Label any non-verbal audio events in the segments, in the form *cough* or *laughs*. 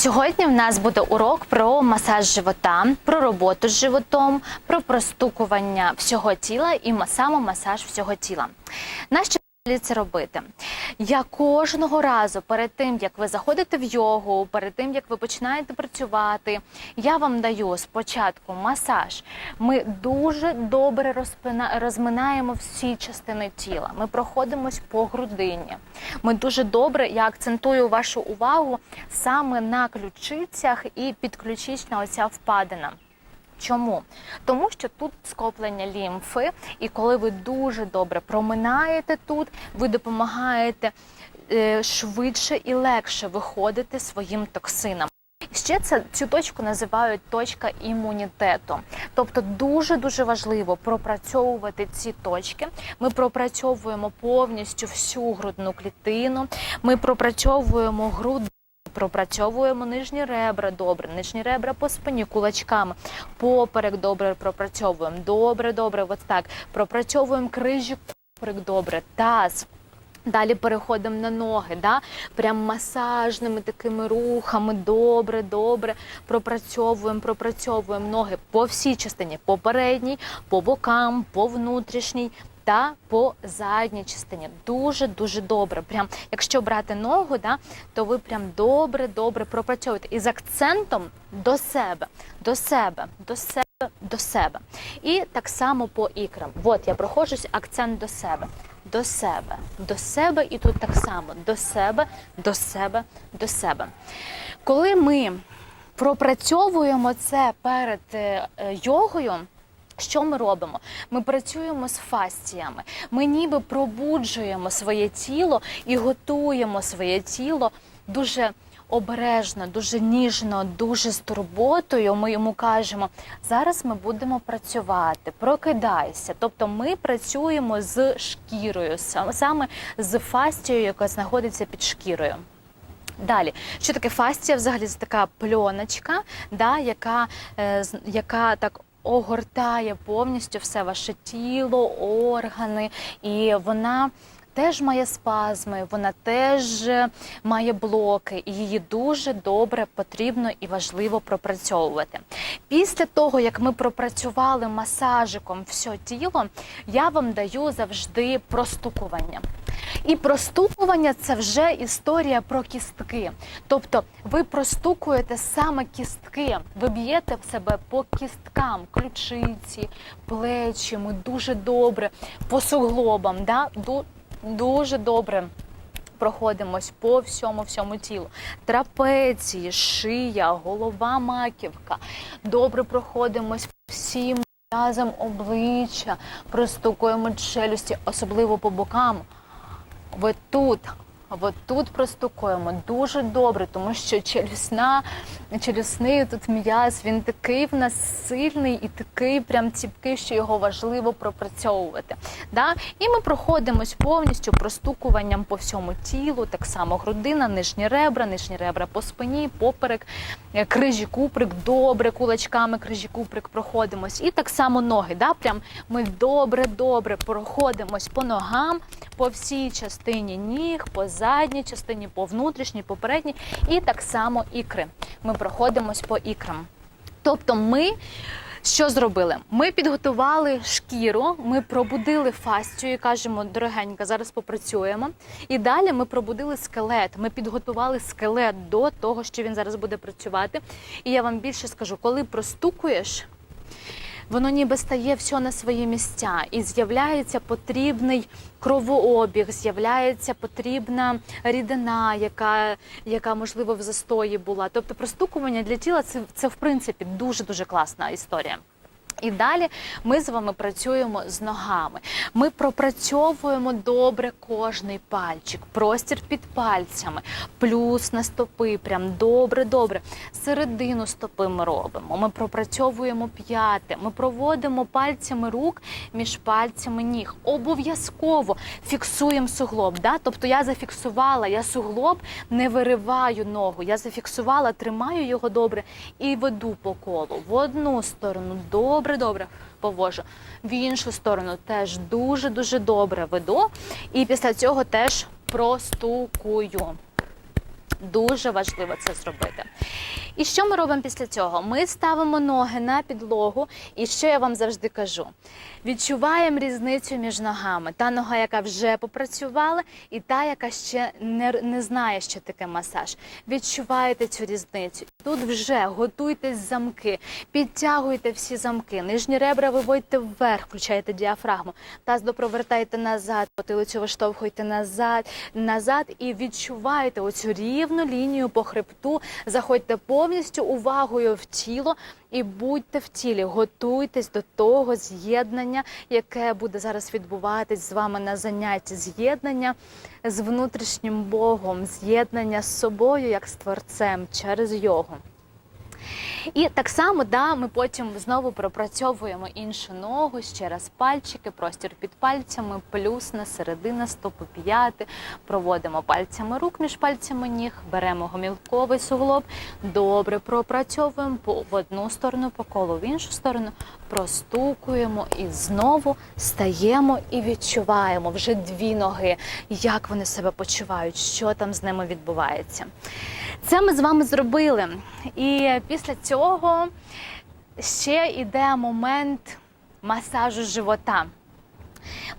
Сьогодні в нас буде урок про масаж живота, про роботу з животом, про простукування всього тіла і саме самомасаж всього тіла. Взагалі це робити? Я кожного разу перед тим, як ви заходите в йогу, перед тим як ви починаєте працювати, я вам даю спочатку масаж. Ми дуже добре розпина- розминаємо всі частини тіла. Ми проходимось по грудині. Ми дуже добре, я акцентую вашу увагу саме на ключицях і підключична оця впадина. Чому? Тому що тут скоплення лімфи, і коли ви дуже добре проминаєте тут, ви допомагаєте е, швидше і легше виходити своїм токсинам. Ще це цю точку називають точка імунітету. Тобто дуже дуже важливо пропрацьовувати ці точки. Ми пропрацьовуємо повністю всю грудну клітину. Ми пропрацьовуємо груди. Пропрацьовуємо нижні ребра добре, нижні ребра по спині, кулачками, поперек добре пропрацьовуємо. Добре, добре, от так. Пропрацьовуємо крижі поперек добре, таз. Далі переходимо на ноги, да? прям масажними такими рухами, добре, добре пропрацьовуємо, пропрацьовуємо ноги по всій частині, по передній, по бокам, по внутрішній та по задній частині. Дуже дуже добре. Прям, якщо брати ногу, да, то ви прям добре, добре пропрацьовуєте і з акцентом до себе, до себе, до себе, до себе. І так само по ікрам. От я проходжусь, акцент до себе. До себе, до себе, і тут так само до себе, до себе, до себе. Коли ми пропрацьовуємо це перед е, йогою. Що ми робимо? Ми працюємо з фасціями. Ми ніби пробуджуємо своє тіло і готуємо своє тіло дуже обережно, дуже ніжно, дуже з турботою. Ми йому кажемо: зараз ми будемо працювати, прокидайся. Тобто ми працюємо з шкірою, саме з фасцією, яка знаходиться під шкірою. Далі, що таке фасція? Взагалі це така пльоночка, да, яка, е, яка так огортає повністю все ваше тіло, органи, і вона. Теж має спазми, вона теж е, має блоки, і її дуже добре потрібно і важливо пропрацьовувати. Після того, як ми пропрацювали масажиком все тіло, я вам даю завжди простукування. І простукування це вже історія про кістки. Тобто ви простукуєте саме кістки, ви б'єте в себе по кісткам, ключиці, плечі. Ми дуже добре по суглобам, да? Ду- дуже добре. Проходимось по всьому всьому тілу. Трапеції, шия, голова, маківка. Добре проходимось всім м'язам обличчя, простукуємо челюсті, особливо по бокам. Ви тут, от тут простукуємо дуже добре, тому що челюсна, челюсний тут м'яз, він такий в нас сильний і такий прям ціпкий, що його важливо пропрацьовувати. Да? І ми проходимось повністю простукуванням по всьому тілу, так само грудина, нижні ребра, нижні ребра по спині, поперек, е, крижі куприк, добре кулачками крижі куприк проходимось. І так само ноги. Да? Прям ми добре-добре проходимось по ногам, по всій частині ніг, по задній частині, по внутрішній, по передній, і так само ікри. Ми проходимось по ікрам. Тобто ми. Що зробили? Ми підготували шкіру, ми пробудили фасцію і кажемо, дорогенька, зараз попрацюємо. І далі ми пробудили скелет. Ми підготували скелет до того, що він зараз буде працювати. І я вам більше скажу, коли простукуєш, воно ніби стає все на свої місця, і з'являється потрібний кровообіг, з'являється потрібна рідина, яка, яка можливо в застої була. Тобто простукування для тіла це, це в принципі дуже дуже класна історія. І далі ми з вами працюємо з ногами. Ми пропрацьовуємо добре кожний пальчик, простір під пальцями, плюс на стопи. Прям добре-добре. Середину стопи ми робимо. Ми пропрацьовуємо п'яти. Ми проводимо пальцями рук між пальцями ніг. Обов'язково фіксуємо суглоб. Да? Тобто я зафіксувала, я суглоб не вириваю ногу. Я зафіксувала, тримаю його добре і веду по колу. В одну сторону добре, добре добре повожу. В іншу сторону теж дуже-дуже добре веду. І після цього теж простукую. Дуже важливо це зробити. І що ми робимо після цього? Ми ставимо ноги на підлогу, і що я вам завжди кажу: відчуваємо різницю між ногами. Та нога, яка вже попрацювала, і та, яка ще не, не знає, що таке масаж. Відчуваєте цю різницю. Тут вже готуйтесь замки, підтягуйте всі замки, нижні ребра виводьте вверх, включаєте діафрагму, таз допровертайте назад, потилицю виштовхуйте назад, назад і відчуваєте оцю рівну лінію по хребту. Заходьте повністю увагою в тіло і будьте в тілі. Готуйтесь до того з'єднання, яке буде зараз відбуватись з вами на занятті. З'єднання з внутрішнім Богом, з'єднання з собою як з творцем через йогу. І так само, да, ми потім знову пропрацьовуємо іншу ногу, ще раз пальчики, простір під пальцями, плюсна, середина, стопи п'яти. Проводимо пальцями рук між пальцями ніг, беремо гомілковий суглоб, добре пропрацьовуємо в одну сторону, по колу в іншу сторону, простукуємо і знову стаємо і відчуваємо вже дві ноги, як вони себе почувають, що там з ними відбувається. Це ми з вами зробили. І після цього ще йде момент масажу живота.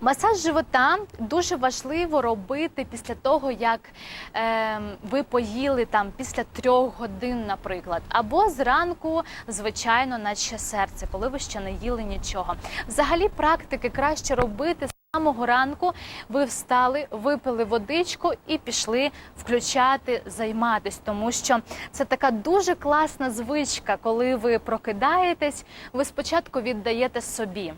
Масаж живота дуже важливо робити після того, як е, ви поїли там після трьох годин, наприклад, або зранку, звичайно, наче серце, коли ви ще не їли нічого. Взагалі, практики краще робити. Самого ранку ви встали, випили водичку і пішли включати, займатись, тому що це така дуже класна звичка, коли ви прокидаєтесь, ви спочатку віддаєте собі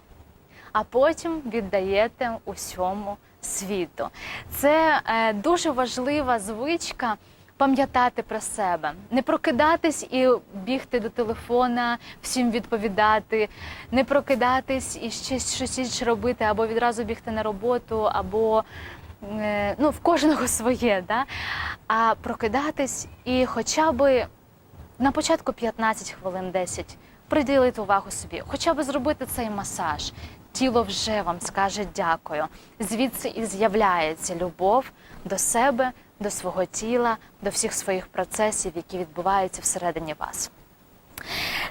а потім віддаєте усьому світу. Це е, дуже важлива звичка. Пам'ятати про себе, не прокидатись і бігти до телефона, всім відповідати, не прокидатись і щось інше робити, або відразу бігти на роботу, або е, ну, в кожного *laughs* своє. Да? А прокидатись і хоча б на початку 15 хвилин 10 приділити увагу собі, хоча б зробити цей масаж. Тіло вже вам скаже дякую. Звідси і з'являється любов до себе, до свого тіла, до всіх своїх процесів, які відбуваються всередині вас.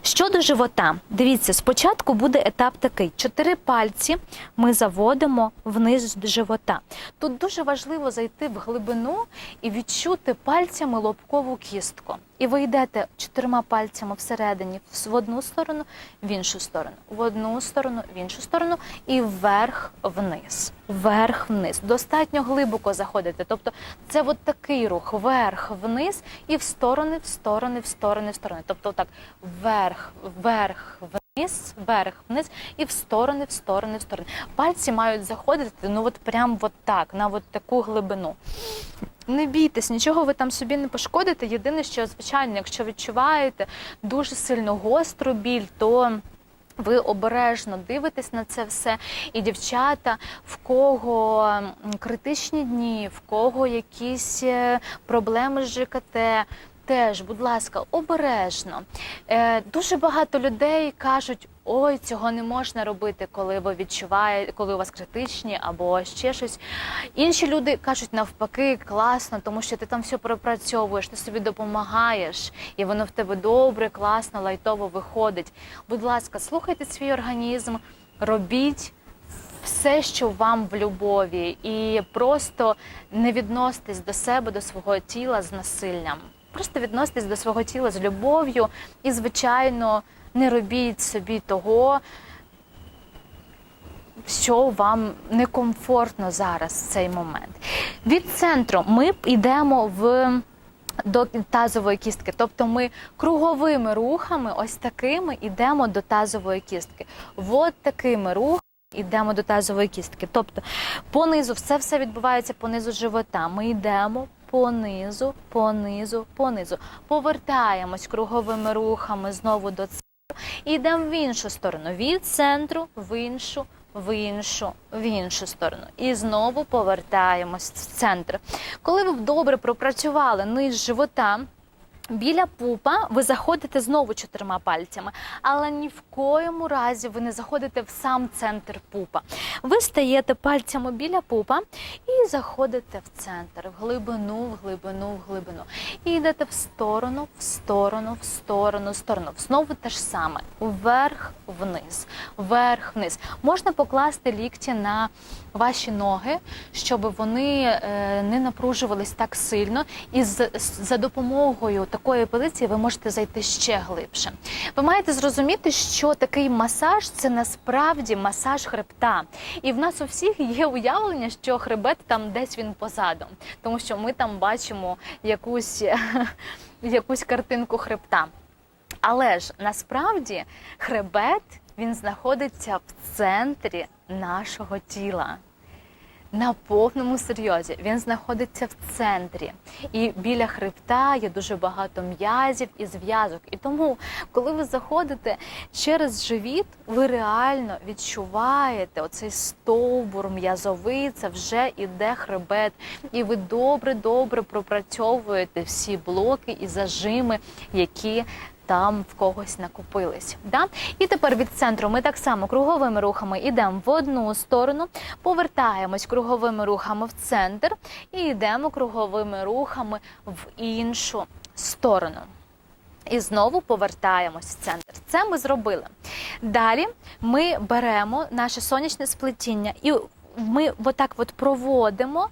Щодо живота, дивіться, спочатку буде етап такий: чотири пальці ми заводимо вниз живота. Тут дуже важливо зайти в глибину і відчути пальцями лобкову кістку. І ви йдете чотирма пальцями всередині в одну сторону, в іншу сторону, в одну сторону, в іншу сторону, і вверх вниз. Вверх вниз. Достатньо глибоко заходите. Тобто це от такий рух, вверх вниз і в сторони, в сторони, в сторони, в сторони. Тобто так вверх, вверх, вниз, вверх, вниз і в сторони, в сторони, в сторони. Пальці мають заходити, ну от прям от так, на от таку глибину. Не бійтесь, нічого ви там собі не пошкодите. Єдине, що звичайно, якщо відчуваєте дуже сильно гостру біль, то ви обережно дивитесь на це все. І дівчата, в кого критичні дні, в кого якісь е, проблеми з ЖКТ. Теж, будь ласка, обережно. Е, дуже багато людей кажуть: ой, цього не можна робити, коли ви відчуваєте, коли у вас критичні або ще щось. Інші люди кажуть навпаки, класно, тому що ти там все пропрацьовуєш, ти собі допомагаєш, і воно в тебе добре, класно, лайтово виходить. Будь ласка, слухайте свій організм, робіть. Все, що вам в любові, і просто не відноситесь до себе, до свого тіла з насиллям. Просто відноситесь до свого тіла з любов'ю і, звичайно, не робіть собі того, що вам некомфортно зараз в цей момент. Від центру ми йдемо в. До тазової кістки, тобто ми круговими рухами, ось такими йдемо до тазової кістки. От такими рухами йдемо до тазової кістки. Тобто понизу, все все відбувається понизу живота. Ми йдемо понизу, понизу, понизу. Повертаємось круговими рухами знову до центру і йдемо в іншу сторону. Від центру в іншу, в іншу, в іншу сторону. І знову повертаємось в центр. Коли ви добре пропрацювали низ живота, Біля пупа ви заходите знову чотирма пальцями, але ні в коєму разі ви не заходите в сам центр пупа. Ви стаєте пальцями біля пупа і заходите в центр, в глибину, в глибину, в глибину. І йдете в сторону, в сторону, в сторону, в сторону. Знову те ж саме. Вверх, вниз, вверх, вниз. Можна покласти лікті на ваші ноги, щоб вони е, не напружувались так сильно, і за допомогою такої позиції ви можете зайти ще глибше. Ви маєте зрозуміти, що такий масаж це насправді масаж хребта. І в нас у всіх є уявлення, що хребет там десь він позаду, тому що ми там бачимо якусь, *laughs* якусь картинку хребта. Але ж насправді хребет він знаходиться в центрі нашого тіла. На повному серйозі. Він знаходиться в центрі, і біля хребта є дуже багато м'язів і зв'язок. І тому, коли ви заходите через живіт, ви реально відчуваєте оцей стовбур м'язовий, це вже іде хребет, і ви добре-добре пропрацьовуєте всі блоки і зажими, які там в когось накопились. Да? І тепер від центру ми так само круговими рухами йдемо в одну сторону, повертаємось круговими рухами в центр і йдемо круговими рухами в іншу сторону. І знову повертаємось в центр. Це ми зробили. Далі ми беремо наше сонячне сплетіння і ми отак от проводимо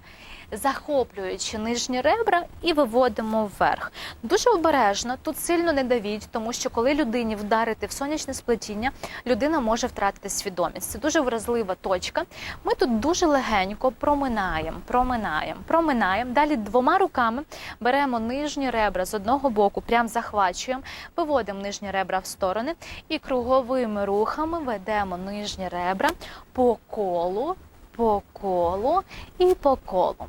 захоплюючи нижні ребра і виводимо вверх. Дуже обережно, тут сильно не давіть, тому що коли людині вдарити в сонячне сплетіння, людина може втратити свідомість. Це дуже вразлива точка. Ми тут дуже легенько проминаємо, проминаємо, проминаємо. Далі двома руками беремо нижні ребра з одного боку, прям захвачуємо, виводимо нижні ребра в сторони і круговими рухами ведемо нижні ребра по колу, по колу і по колу.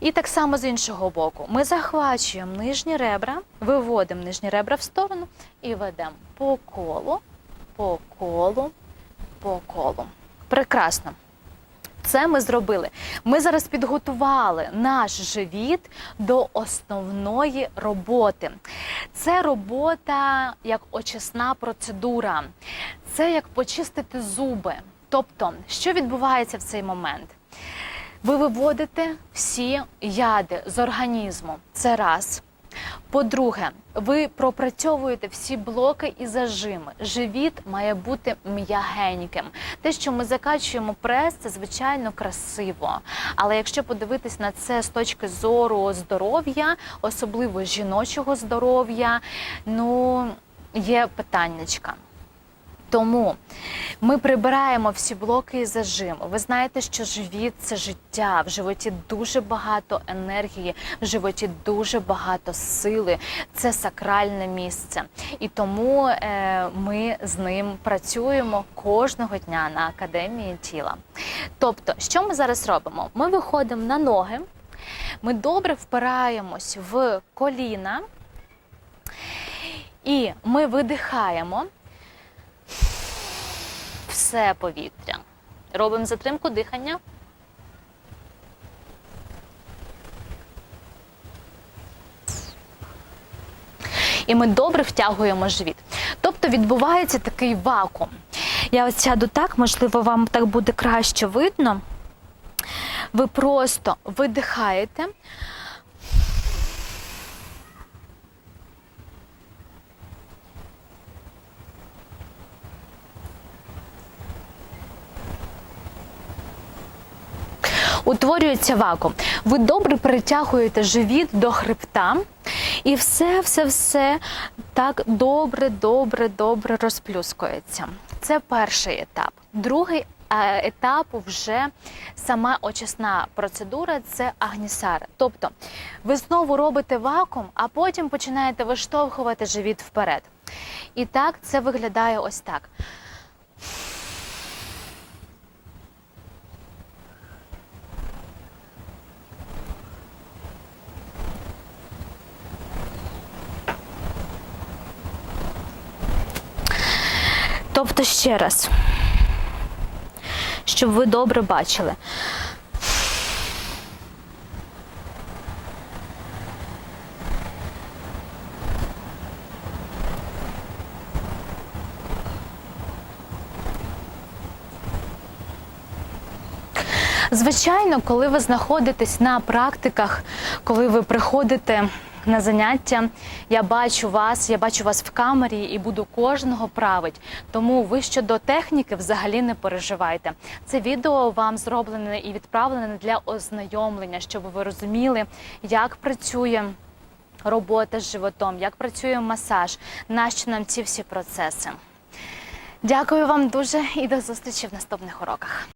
І так само з іншого боку. Ми захвачуємо нижні ребра, виводимо нижні ребра в сторону і ведемо по колу, по колу, по колу. Прекрасно. Це ми зробили. Ми зараз підготували наш живіт до основної роботи. Це робота як очисна процедура, це як почистити зуби. Тобто, що відбувається в цей момент? Ви виводите всі яди з організму. Це раз. По-друге, ви пропрацьовуєте всі блоки і зажими. Живіт має бути м'ягеньким. Те, що ми закачуємо прес, це звичайно красиво. Але якщо подивитись на це з точки зору здоров'я, особливо жіночого здоров'я, ну є питаннячка. Тому ми прибираємо всі блоки і зажиму. Ви знаєте, що живіт це життя. В животі дуже багато енергії, в животі дуже багато сили. Це сакральне місце. І тому е, ми з ним працюємо кожного дня на академії тіла. Тобто, що ми зараз робимо? Ми виходимо на ноги, ми добре впираємось в коліна. І ми видихаємо все повітря. Робимо затримку дихання. І ми добре втягуємо живіт. Тобто відбувається такий вакуум. Я ось сяду так, можливо, вам так буде краще видно. Ви просто видихаєте. Утворюється вакуум. Ви добре перетягуєте живіт до хребта, і все, все, все так добре, добре, добре розплюскується. Це перший етап. Другий е, етап вже сама очисна процедура це агнісара. Тобто ви знову робите вакуум, а потім починаєте виштовхувати живіт вперед. І так це виглядає ось так. Тобто, ще раз, щоб ви добре бачили. Звичайно, коли ви знаходитесь на практиках, коли ви приходите на заняття, я бачу вас, я бачу вас в камері і буду кожного править. Тому ви щодо техніки взагалі не переживайте. Це відео вам зроблене і відправлене для ознайомлення, щоб ви розуміли, як працює робота з животом, як працює масаж, нащо нам ці всі процеси. Дякую вам дуже і до зустрічі в наступних уроках.